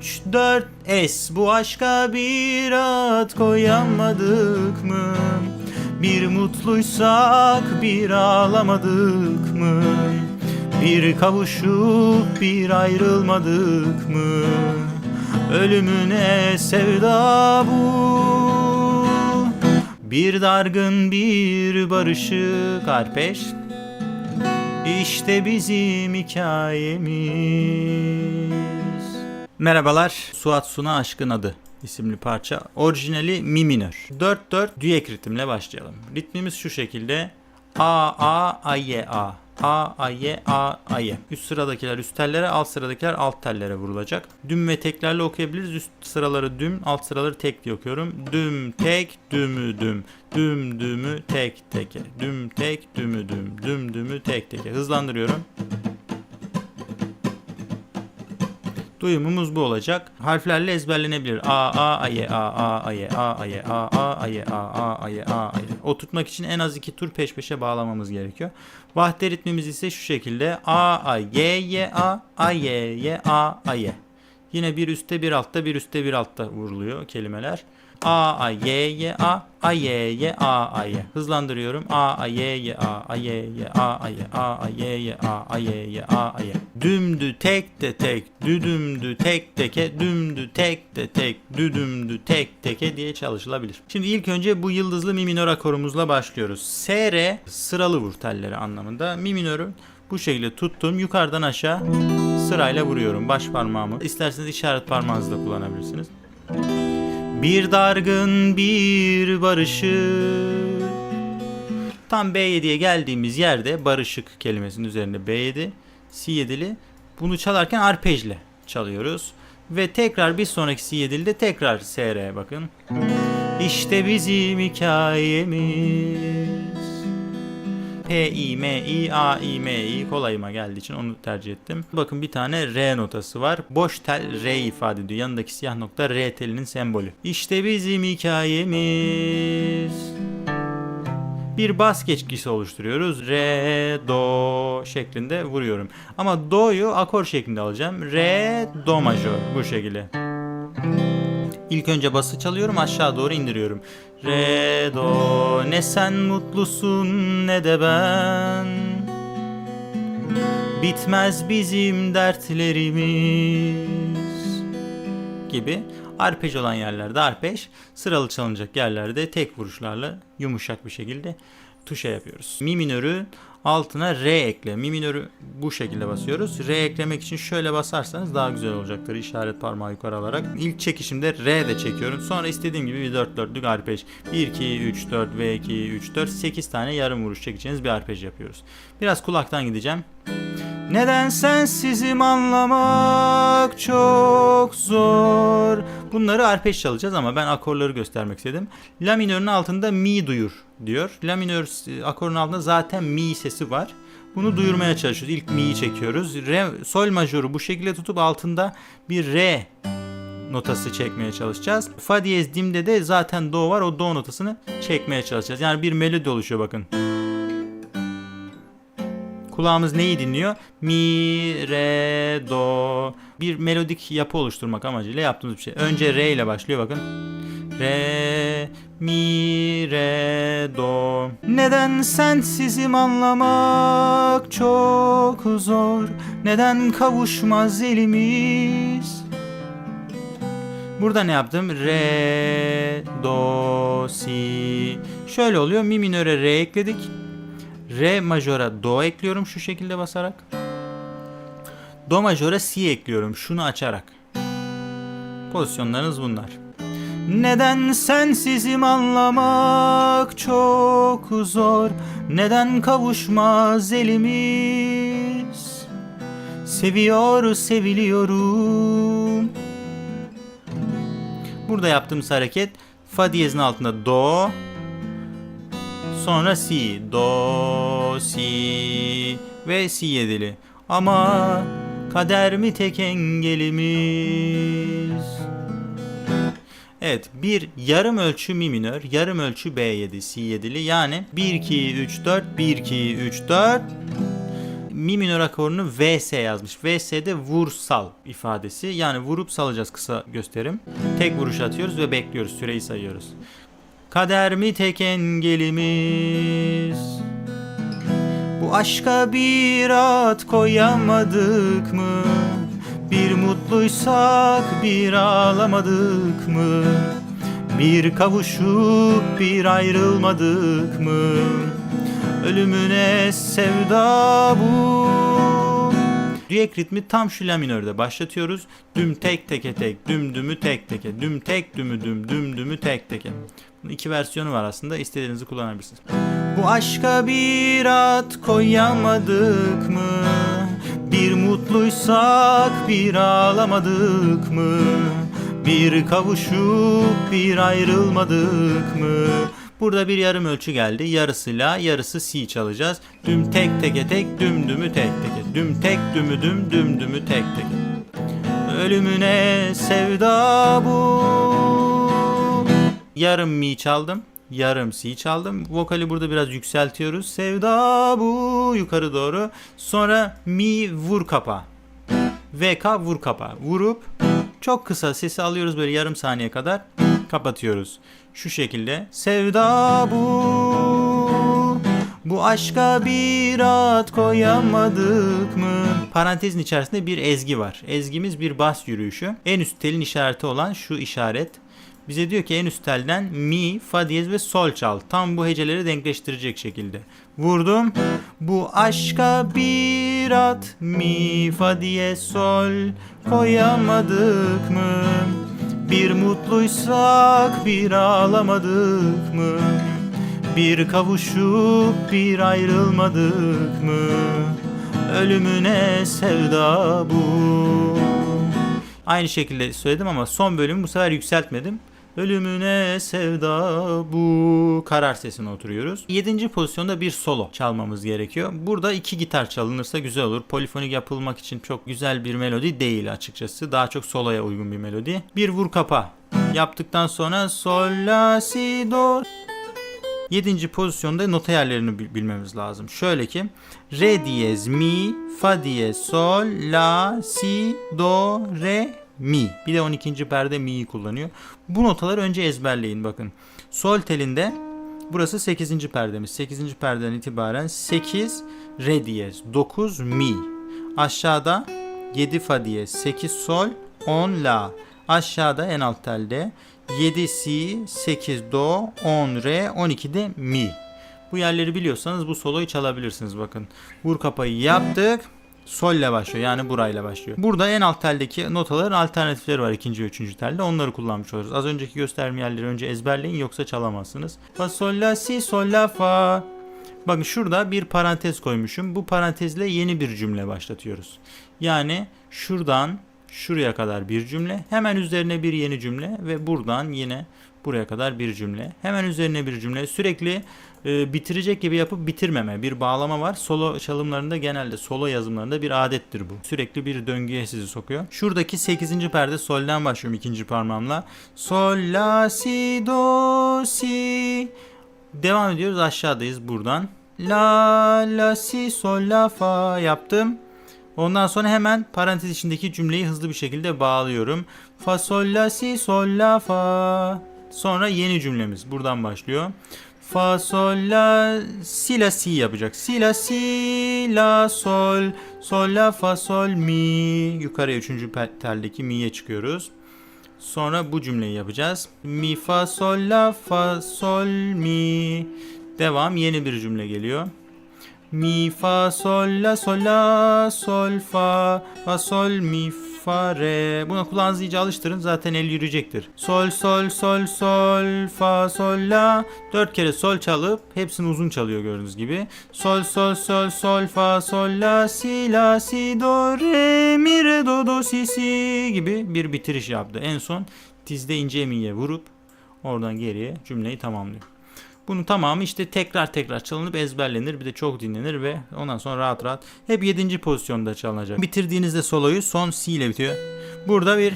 3 4 Es bu aşka bir ad koyamadık mı? Bir mutluysak bir ağlamadık mı? Bir kavuşup bir ayrılmadık mı? Ölümüne sevda bu Bir dargın bir barışık arpeş İşte bizim hikayemiz Merhabalar Suat Suna Aşkın Adı isimli parça. Orijinali mi minör. 4-4 düek ritimle başlayalım. Ritmimiz şu şekilde. A A A Y A. A A Y A A Y. Üst sıradakiler üst tellere, alt sıradakiler alt tellere vurulacak. Düm ve teklerle okuyabiliriz. Üst sıraları düm, alt sıraları tek diye okuyorum. Düm tek, dümü düm. Düm dümü tek teke. Düm tek, dümü düm. Düm dümü tek teke. Hızlandırıyorum. Duyumumuz bu olacak. Harflerle ezberlenebilir. A, A, A, Y, A, A, A, Y, A, A, Y, A, A, A, Y, A, A, A, Y, A, A, Y. Oturtmak için en az iki tur peş peşe bağlamamız gerekiyor. Vahde ritmimiz ise şu şekilde. A, A, Y, Y, A, A, Y, Y, A, A, Y. Yine bir üstte bir altta bir üstte bir altta vuruluyor kelimeler. A, A, Y, Y, A, A, Y, Y, A, A, Y. Hızlandırıyorum. A, A, Y, Y, A, A, Y, Y, A, A, Y, A, A, Y, Y, A, A, Y, Y, A, A, Y. Dümdü tek de tek, düdümdü tek teke, dümdü tek de tek, düdümdü tek teke diye çalışılabilir. Şimdi ilk önce bu yıldızlı mi minör akorumuzla başlıyoruz. S, R sıralı vur telleri anlamında. Mi minörü bu şekilde tuttum. Yukarıdan aşağı sırayla vuruyorum baş parmağımı. İsterseniz işaret parmağınızı da kullanabilirsiniz. Bir dargın bir barışık. Tam B7'ye geldiğimiz yerde barışık kelimesinin üzerinde B7, C7'li. Bunu çalarken arpejle çalıyoruz. Ve tekrar bir sonraki C7'li de tekrar SR bakın. İşte bizim hikayemiz. P, I, M, I, A, I, M, I kolayıma geldiği için onu tercih ettim. Bakın bir tane R notası var. Boş tel R ifade ediyor. Yanındaki siyah nokta R telinin sembolü. İşte bizim hikayemiz. Bir bas geçkisi oluşturuyoruz. Re, do şeklinde vuruyorum. Ama do'yu akor şeklinde alacağım. Re, do majör bu şekilde. İlk önce bası çalıyorum aşağı doğru indiriyorum. Re do ne sen mutlusun ne de ben. Bitmez bizim dertlerimiz gibi arpej olan yerlerde arpej, sıralı çalınacak yerlerde tek vuruşlarla yumuşak bir şekilde tuşa yapıyoruz. Mi minörü altına re ekle. Mi minörü bu şekilde basıyoruz. Re eklemek için şöyle basarsanız daha güzel olacaktır işaret parmağı yukarı alarak. İlk çekişimde re de çekiyorum. Sonra istediğim gibi bir 4 dörtlük arpej. 1 2 3 4 ve 2 3 4 8 tane yarım vuruş çekeceğiniz bir arpej yapıyoruz. Biraz kulaktan gideceğim. Neden sensizim anlamak çok zor. Bunları arpej çalacağız ama ben akorları göstermek istedim. La minörün altında mi duyur diyor. La minör e, akorun altında zaten mi sesi var. Bunu duyurmaya çalışıyoruz. İlk mi'yi çekiyoruz. Re, sol majörü bu şekilde tutup altında bir re notası çekmeye çalışacağız. Fa diyez dimde de zaten do var. O do notasını çekmeye çalışacağız. Yani bir melodi oluşuyor bakın. Kulağımız neyi dinliyor? Mi, re, do. Bir melodik yapı oluşturmak amacıyla yaptığımız bir şey. Önce re ile başlıyor bakın. Re, mi, re, do. Neden sensizim anlamak çok zor. Neden kavuşmaz elimiz? Burada ne yaptım? Re, do, si. Şöyle oluyor. Mi minöre re ekledik. Re majöre do ekliyorum şu şekilde basarak. Do majöre si ekliyorum şunu açarak. Pozisyonlarınız bunlar. Neden sensizim anlamak çok zor. Neden kavuşmaz elimiz. Seviyor seviliyorum. Burada yaptığımız hareket fa diyezin altında do, Sonra si, do, si ve si yedili. Ama kader mi tek engelimiz? Evet, bir yarım ölçü mi minör, yarım ölçü B7, si yedili. Yani 1 2 3 4 1 2 3 4 mi minör akorunu VS yazmış. VS de vur sal ifadesi. Yani vurup salacağız kısa gösterim. Tek vuruş atıyoruz ve bekliyoruz. Süreyi sayıyoruz. Kader mi tek engelimiz? Bu aşka bir at koyamadık mı? Bir mutluysak bir ağlamadık mı? Bir kavuşup bir ayrılmadık mı? Ölümüne sevda bu. Diyek ritmi tam şu la minörde başlatıyoruz. Düm tek teke tek, düm dümü tek teke, düm tek dümü düm, düm dümü tek teke. Bunun iki versiyonu var aslında. İstediğinizi kullanabilirsiniz. Bu aşka bir at koyamadık mı? Bir mutluysak bir ağlamadık mı? Bir kavuşup bir ayrılmadık mı? Burada bir yarım ölçü geldi. Yarısı la, yarısı si çalacağız. Düm tek teke tek, düm dümü tek teke. Düm tek dümü düm, düm dümü tek teke. Ölümüne sevda bu. Yarım mi çaldım. Yarım si çaldım. Vokali burada biraz yükseltiyoruz. Sevda bu yukarı doğru. Sonra mi vur kapa. VK vur kapa. Vurup çok kısa sesi alıyoruz böyle yarım saniye kadar. Kapatıyoruz. Şu şekilde. Sevda bu. Bu aşka bir ad koyamadık mı? Parantezin içerisinde bir ezgi var. Ezgimiz bir bas yürüyüşü. En üst telin işareti olan şu işaret. Bize diyor ki en üst telden mi, fa diyez ve sol çal. Tam bu heceleri denkleştirecek şekilde. Vurdum. Bu aşka bir at mi, fa diyez, sol koyamadık mı? Bir mutluysak bir ağlamadık mı? Bir kavuşup bir ayrılmadık mı? Ölümüne sevda bu. Aynı şekilde söyledim ama son bölümü bu sefer yükseltmedim. Ölümüne sevda bu karar sesine oturuyoruz. Yedinci pozisyonda bir solo çalmamız gerekiyor. Burada iki gitar çalınırsa güzel olur. Polifonik yapılmak için çok güzel bir melodi değil açıkçası. Daha çok soloya uygun bir melodi. Bir vur kapa yaptıktan sonra sol la si do Yedinci pozisyonda nota yerlerini bil- bilmemiz lazım. Şöyle ki re diyez mi, fa diyez sol, la, si, do, re, mi. Bir de 12. perde mi'yi kullanıyor. Bu notaları önce ezberleyin bakın. Sol telinde burası 8. perdemiz. 8. perdeden itibaren 8 re diyez, 9 mi. Aşağıda 7 fa diyez, 8 sol, 10 la. Aşağıda en alt telde 7 si, 8 do, 10 re, 12 de mi. Bu yerleri biliyorsanız bu soloyu çalabilirsiniz bakın. Vur kapayı yaptık. Sol ile başlıyor yani burayla başlıyor. Burada en alt teldeki notaların alternatifleri var ikinci ve üçüncü telde. Onları kullanmış oluruz. Az önceki gösterdiğim yerleri önce ezberleyin yoksa çalamazsınız. Fa sol la si sol la fa. Bakın şurada bir parantez koymuşum. Bu parantezle yeni bir cümle başlatıyoruz. Yani şuradan şuraya kadar bir cümle, hemen üzerine bir yeni cümle ve buradan yine buraya kadar bir cümle. Hemen üzerine bir cümle. Sürekli e, bitirecek gibi yapıp bitirmeme. Bir bağlama var. Solo çalımlarında genelde solo yazımlarında bir adettir bu. Sürekli bir döngüye sizi sokuyor. Şuradaki 8. perde solden başlıyorum ikinci parmağımla. Sol la si do si. Devam ediyoruz aşağıdayız buradan. La la si sol la fa yaptım. Ondan sonra hemen parantez içindeki cümleyi hızlı bir şekilde bağlıyorum. Fa sol la si sol la fa. Sonra yeni cümlemiz buradan başlıyor. Fa sol la si la si yapacak. Si la si la sol sol la fa sol mi. Yukarıya üçüncü teldeki mi'ye çıkıyoruz. Sonra bu cümleyi yapacağız. Mi fa sol la fa sol mi. Devam yeni bir cümle geliyor. Mi fa sol la sol la sol fa fa sol mi fa re. Buna kulağınızı iyice alıştırın zaten el yürüyecektir. Sol sol sol sol fa sol la. Dört kere sol çalıp hepsini uzun çalıyor gördüğünüz gibi. Sol sol sol sol fa sol la si la si do re mi re do do si si gibi bir bitiriş yaptı. En son tizde ince mi'ye vurup oradan geriye cümleyi tamamlıyor. Bunun tamamı işte tekrar tekrar çalınıp ezberlenir. Bir de çok dinlenir ve ondan sonra rahat rahat hep 7. pozisyonda çalınacak. Bitirdiğinizde soloyu son si ile bitiyor. Burada bir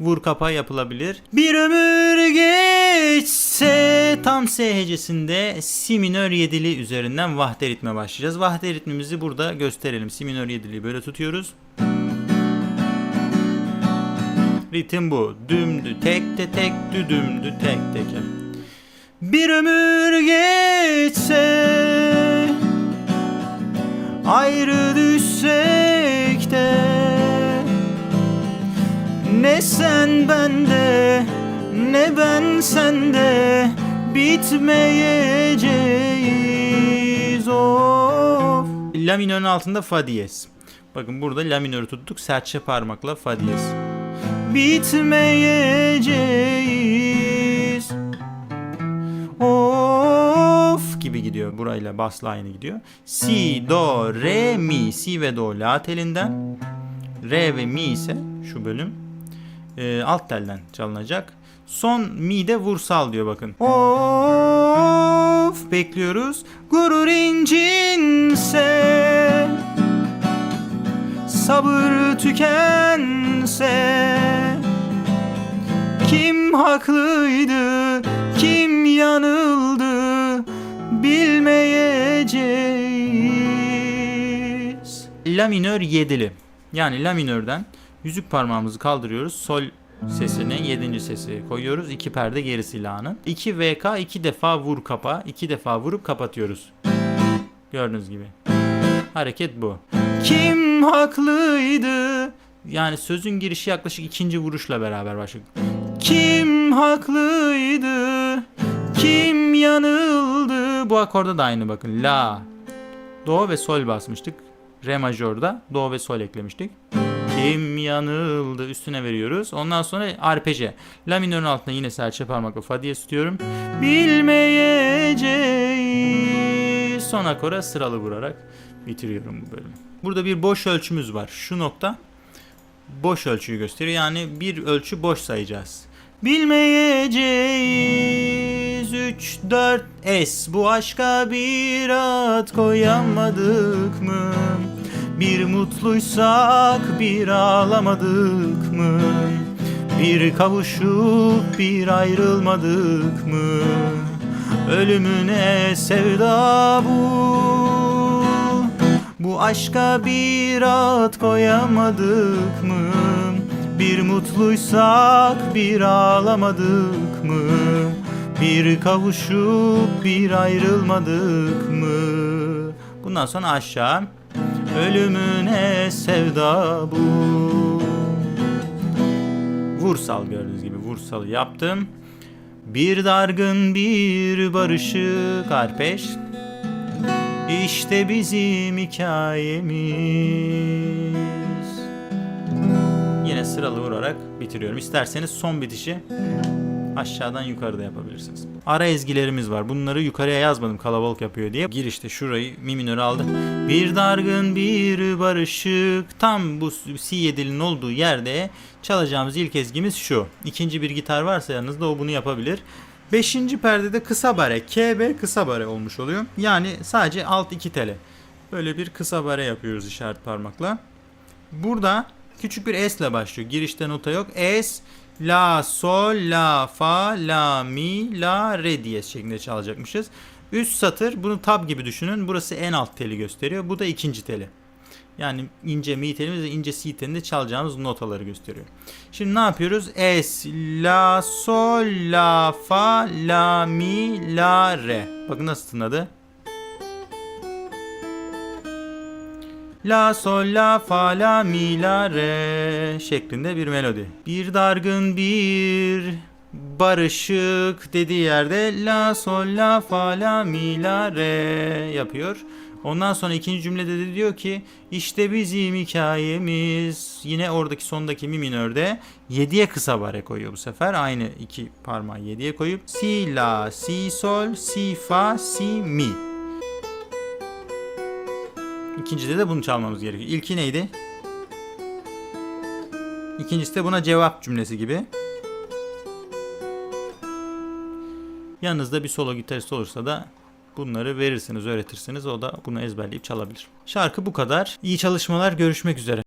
vur kapa yapılabilir. Bir ömür geçse tam S hecesinde si minör yedili üzerinden vahde ritme başlayacağız. Vahde ritmimizi burada gösterelim. Si minör yediliyi böyle tutuyoruz. Ritim bu. Dümdü tek de tek düdümdü tek tek. Bir ömür geçse ayrı düşsek de ne sen bende ne ben sende bitmeyeceğiz of. La minörün altında fa diyez. Bakın burada la minörü tuttuk serçe parmakla fa diyez. Bitmeyeceğiz. Of gibi gidiyor. Burayla basla aynı gidiyor. Si, do, re, mi. Si ve do la telinden. Re ve mi ise şu bölüm e, alt telden çalınacak. Son mi de vursal diyor bakın. Of bekliyoruz. Gurur incinse sabır tükense kim haklıydı kim yanıldı bilmeyeceğiz. La minör yedili. Yani la minörden yüzük parmağımızı kaldırıyoruz. Sol sesini yedinci sesi koyuyoruz. İki perde geri silahının. 2 VK iki defa vur kapa. iki defa vurup kapatıyoruz. Gördüğünüz gibi. Hareket bu. Kim haklıydı? Yani sözün girişi yaklaşık ikinci vuruşla beraber başlıyor. Kim haklıydı? Kim yanıldı? Bu akorda da aynı bakın. La, do ve sol basmıştık. Re majörde do ve sol eklemiştik. Kim yanıldı üstüne veriyoruz. Ondan sonra arpeje. La minörün altına yine serçe parmakla fa diye tutuyorum. Bilmeyeceğiz. Son akora sıralı vurarak bitiriyorum bu bölümü. Burada bir boş ölçümüz var. Şu nokta boş ölçüyü gösteriyor. Yani bir ölçü boş sayacağız. Bilmeyeceğiz 3 4 S bu aşka bir ad koyamadık mı? Bir mutluysak bir ağlamadık mı? Bir kavuşup bir ayrılmadık mı? Ölümüne sevda bu Bu aşka bir ad koyamadık mı? Bir mutluysak bir ağlamadık mı? Bir kavuşup bir ayrılmadık mı? Bundan sonra aşağı Ölümüne sevda bu Vursal gördüğünüz gibi vursalı yaptım. Bir dargın bir barışık arpeş. İşte bizim hikayemiz. Yine sıralı vurarak bitiriyorum. İsterseniz son bitişi aşağıdan yukarıda yapabilirsiniz. Ara ezgilerimiz var. Bunları yukarıya yazmadım kalabalık yapıyor diye. Girişte şurayı mi minörü aldı. Bir dargın bir barışık tam bu si yedilinin olduğu yerde çalacağımız ilk ezgimiz şu. İkinci bir gitar varsa yanınızda o bunu yapabilir. Beşinci perdede kısa bare. KB kısa bare olmuş oluyor. Yani sadece alt iki tele. Böyle bir kısa bare yapıyoruz işaret parmakla. Burada küçük bir S ile başlıyor. Girişte nota yok. S, La, Sol, La, Fa, La, Mi, La, Re diyez şeklinde çalacakmışız. Üst satır bunu tab gibi düşünün. Burası en alt teli gösteriyor. Bu da ikinci teli. Yani ince mi telimiz ve ince si telinde çalacağımız notaları gösteriyor. Şimdi ne yapıyoruz? Es, la, sol, la, fa, la, mi, la, re. Bakın nasıl tınladı. La sol la fa la mi la re şeklinde bir melodi. Bir dargın bir barışık dediği yerde la sol la fa la mi la re yapıyor. Ondan sonra ikinci cümlede de diyor ki işte bizim hikayemiz yine oradaki sondaki mi minörde 7'ye kısa bare koyuyor bu sefer. Aynı iki parmağı 7'ye koyup si la si sol si fa si mi. İkincide de bunu çalmamız gerekiyor. İlki neydi? İkincisi de buna cevap cümlesi gibi. Yanınızda bir solo gitarist olursa da bunları verirsiniz, öğretirsiniz. O da bunu ezberleyip çalabilir. Şarkı bu kadar. İyi çalışmalar. Görüşmek üzere.